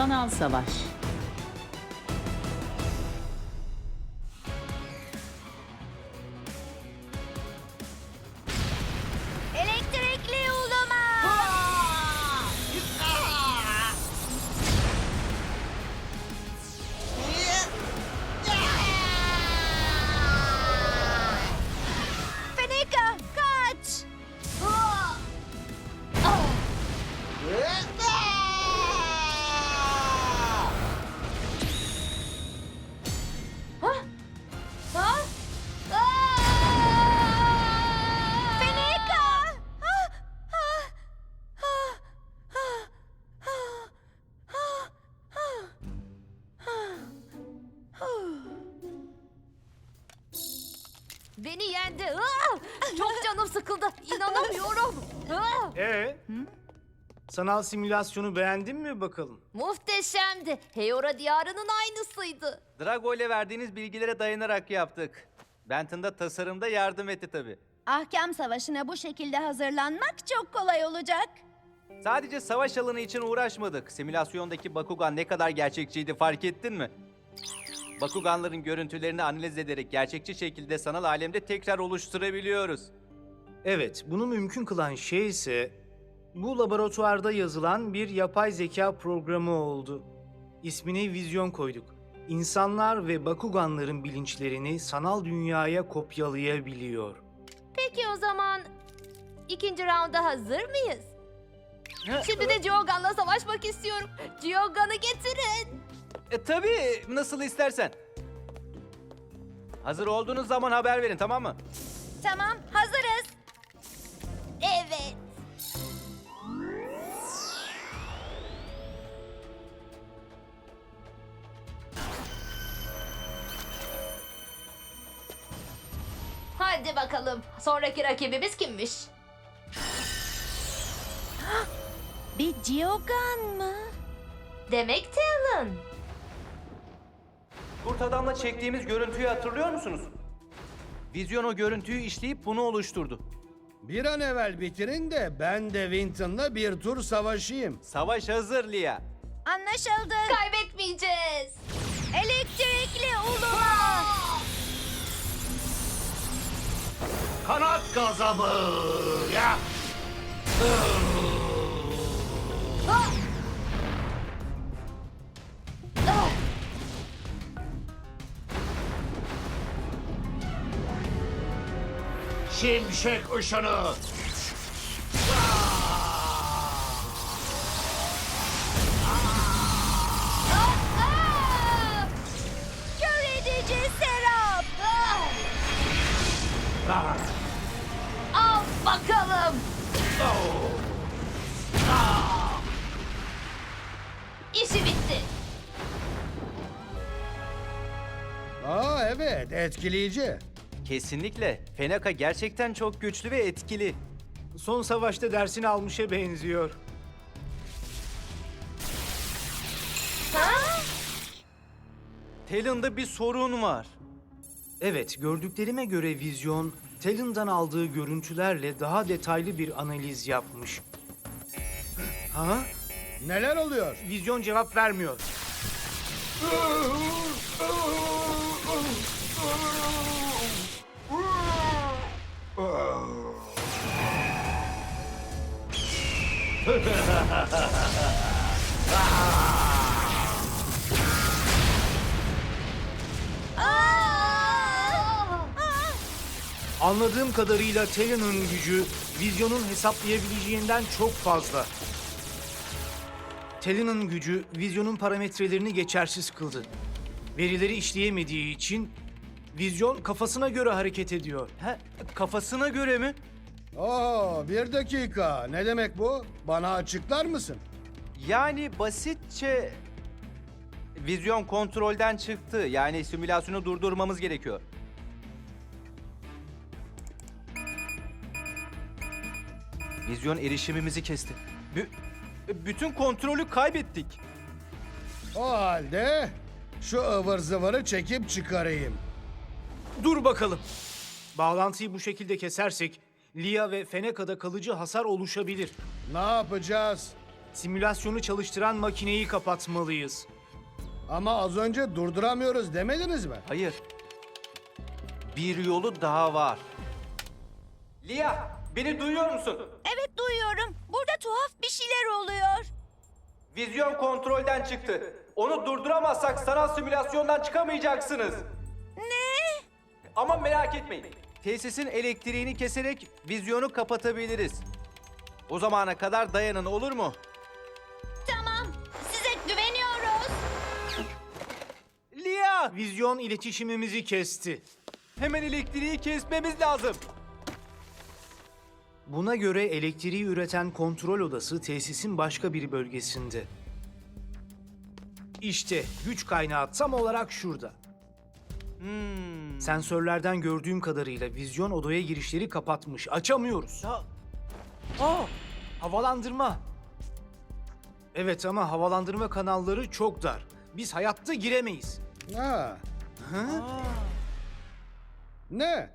Sanal savaş. Beni yendi. Aa! Çok canım sıkıldı. İnanamıyorum. Aa! Ee? Sanal simülasyonu beğendin mi bakalım? Muhteşemdi. Heora diyarının aynısıydı. Drago ile verdiğiniz bilgilere dayanarak yaptık. Benton da tasarımda yardım etti tabii. Ahkam savaşına bu şekilde hazırlanmak çok kolay olacak. Sadece savaş alanı için uğraşmadık. Simülasyondaki Bakugan ne kadar gerçekçiydi fark ettin mi? Bakuganların görüntülerini analiz ederek gerçekçi şekilde sanal alemde tekrar oluşturabiliyoruz. Evet, bunu mümkün kılan şey ise bu laboratuvarda yazılan bir yapay zeka programı oldu. İsmini Vizyon koyduk. İnsanlar ve Bakuganların bilinçlerini sanal dünyaya kopyalayabiliyor. Peki o zaman ikinci raunda hazır mıyız? Şimdi de Geogan'la savaşmak istiyorum. Geogan'ı getirin. E tabii nasıl istersen. Hazır olduğunuz zaman haber verin tamam mı? Tamam, hazırız. Evet. Hadi bakalım. Sonraki rakibimiz kimmiş? Bir Geogan mı? Demek Talon. Kurt Adam'la çektiğimiz görüntüyü hatırlıyor musunuz? Vizyon o görüntüyü işleyip bunu oluşturdu. Bir an evvel bitirin de ben de Winton'la bir tur savaşayım. Savaş hazır Lia. Anlaşıldı. Kaybetmeyeceğiz. Elektrikli uluma. Kanat gazabı! Ya! Şimşek ışını! Aa! Kör edici serap. Ah! Al bakalım. İşi bitti. Aa evet etkileyici. Kesinlikle. Fenaka gerçekten çok güçlü ve etkili. Son savaşta dersini almışa benziyor. Talon'da bir sorun var. Evet, gördüklerime göre Vizyon, Talon'dan aldığı görüntülerle daha detaylı bir analiz yapmış. Ha? Neler oluyor? Vizyon cevap vermiyor. Anladığım kadarıyla Talon'ın gücü Vizyon'un hesaplayabileceğinden çok fazla. Talon'ın gücü Vizyon'un parametrelerini geçersiz kıldı. Verileri işleyemediği için Vizyon kafasına göre hareket ediyor. Ha, kafasına göre mi? Oo bir dakika. Ne demek bu? Bana açıklar mısın? Yani basitçe... Vizyon kontrolden çıktı. Yani simülasyonu durdurmamız gerekiyor. Vizyon erişimimizi kesti. Bü- bütün kontrolü kaybettik. O halde şu ıvır zıvırı çekip çıkarayım. Dur bakalım. Bağlantıyı bu şekilde kesersek Lia ve Feneka'da kalıcı hasar oluşabilir. Ne yapacağız? Simülasyonu çalıştıran makineyi kapatmalıyız. Ama az önce durduramıyoruz demediniz mi? Hayır. Bir yolu daha var. Lia, beni duyuyor musun? Evet duyuyorum. Burada tuhaf bir şeyler oluyor. Vizyon kontrolden çıktı. Onu durduramazsak sanal simülasyondan çıkamayacaksınız. Ne? Ama merak etmeyin. Tesisin elektriğini keserek vizyonu kapatabiliriz. O zamana kadar dayanın olur mu? Tamam. Size güveniyoruz. Lia! Vizyon iletişimimizi kesti. Hemen elektriği kesmemiz lazım. Buna göre elektriği üreten kontrol odası tesisin başka bir bölgesinde. İşte güç kaynağı tam olarak şurada. Hmm. Sensörlerden gördüğüm kadarıyla vizyon odaya girişleri kapatmış. Açamıyoruz. Ya. Aa! Havalandırma. Evet ama havalandırma kanalları çok dar. Biz hayatta giremeyiz. Ha. Hı? Ne?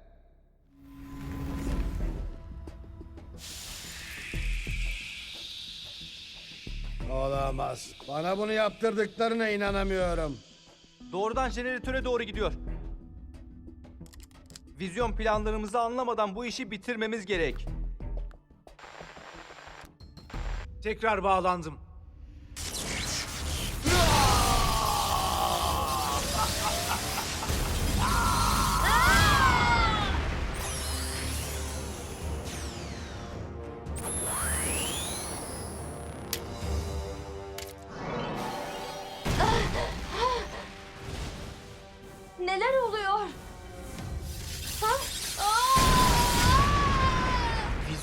Olamaz. Bana bunu yaptırdıklarına inanamıyorum. Doğrudan jeneratöre doğru gidiyor. Vizyon planlarımızı anlamadan bu işi bitirmemiz gerek. Tekrar bağlandım.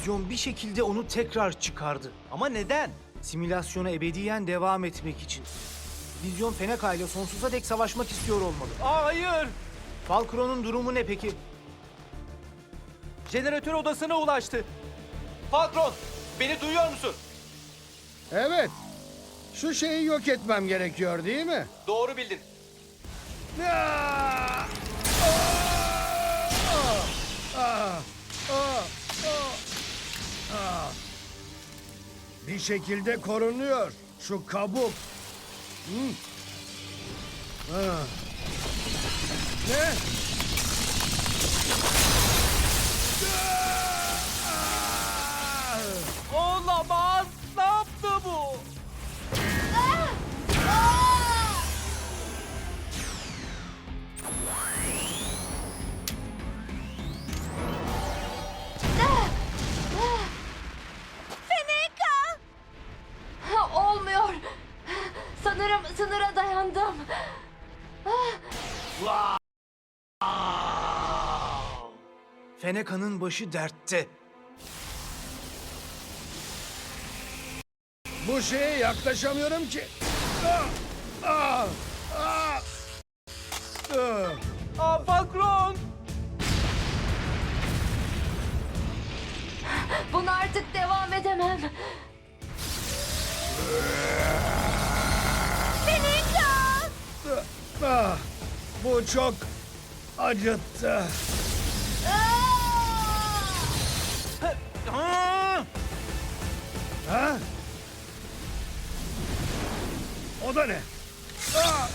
Vizyon bir şekilde onu tekrar çıkardı. Ama neden? Simülasyona ebediyen devam etmek için. Vizyon Feneka ile sonsuza dek savaşmak istiyor olmalı. Aa, hayır! Falcron'un durumu ne peki? Jeneratör odasına ulaştı. Patron, beni duyuyor musun? Evet. Şu şeyi yok etmem gerekiyor değil mi? Doğru bildin. Ah! Bir şekilde korunuyor şu kabuk. Hı? Ah. Ne? Feneka'nın başı dertte. Bu şeye yaklaşamıyorum ki. Ah! Ah! Ah! Ah! Aa, patron! Buna artık devam edemem. Feneka! Ah! Bu çok acıttı. Ha? O da ne? Ah!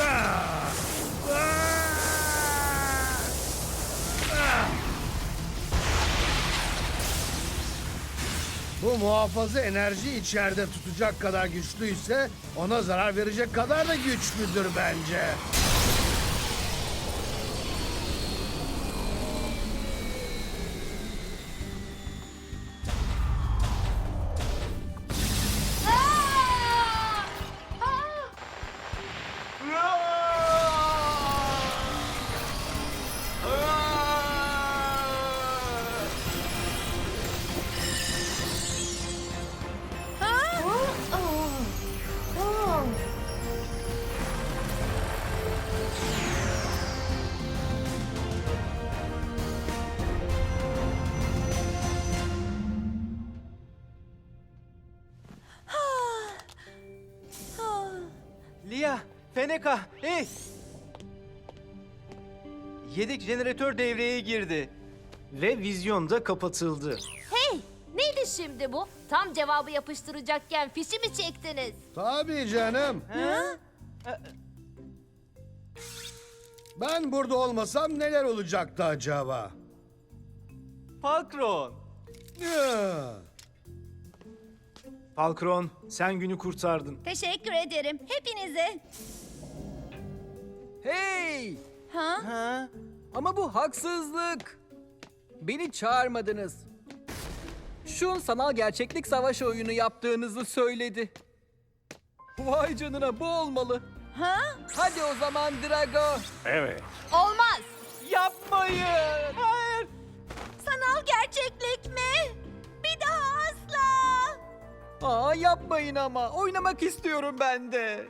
Ah! Ah! Bu muhafaza enerji içeride tutacak kadar güçlüyse ona zarar verecek kadar da güçlüdür bence. Feneka, hey! Yedek jeneratör devreye girdi. Ve vizyon da kapatıldı. Hey! şimdi bu? Tam cevabı yapıştıracakken fişi mi çektiniz? Tabii canım. Ben burada olmasam neler olacaktı acaba? Patron. Ya. Falkron, sen günü kurtardın. Teşekkür ederim hepinize. Hey! Ha? Ama bu haksızlık. Beni çağırmadınız. Şun sanal gerçeklik savaş oyunu yaptığınızı söyledi. Vay canına bu olmalı. Ha? Hadi o zaman Drago. Evet. Olmaz. Yapmayın. Hayır. Sanal gerçeklik mi? Bir daha asla. Aa yapmayın ama. Oynamak istiyorum ben de.